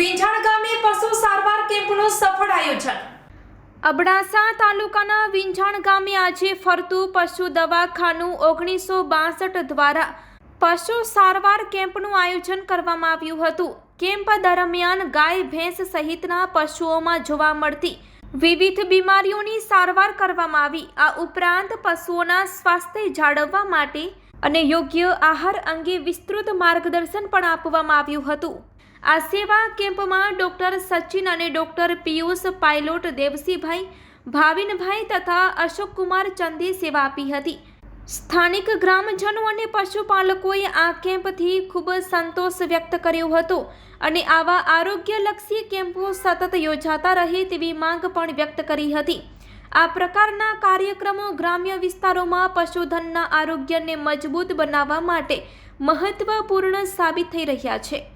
વિંછાણ ગામે પશુ સારવાર કેમ્પનું સફળ આયોજન. અબડાસા તાલુકાના વિંછાણ ગામે આજે ફરતું પશુ દવાખાનું ઓગણીસો બાસઠ દ્વારા પશુ સારવાર કેમ્પનું આયોજન કરવામાં આવ્યું હતું. કેમ્પ દરમિયાન ગાય ભેંસ સહિતના પશુઓમાં જોવા મળતી વિવિધ બીમારીઓની સારવાર કરવામાં આવી. આ ઉપરાંત પશુઓના સ્વાસ્થ્ય જાળવવા માટે અને યોગ્ય આહાર અંગે વિસ્તૃત માર્ગદર્શન પણ આપવામાં આવ્યું હતું. આ સેવા કેમ્પમાં ડોક્ટર સચિન અને ડોક્ટર પિયુષ પાયલોટ દેવસીભાઈ, ભાવિનભાઈ તથા અશોકકુમાર ચંદે સેવા આપી હતી. સ્થાનિક ગ્રામજનો અને પશુપાલકોએ આ કેમ્પથી ખૂબ સંતોષ વ્યક્ત કર્યો હતો અને આવા આરોગ્યલક્ષી કેમ્પો સતત યોજાતા રહે તેવી માંગ પણ વ્યક્ત કરી હતી. આ પ્રકારના કાર્યક્રમો ગ્રામ્ય વિસ્તારોમાં પશુધનના આરોગ્યને મજબૂત બનાવવા માટે મહત્વપૂર્ણ સાબિત થઈ રહ્યા છે.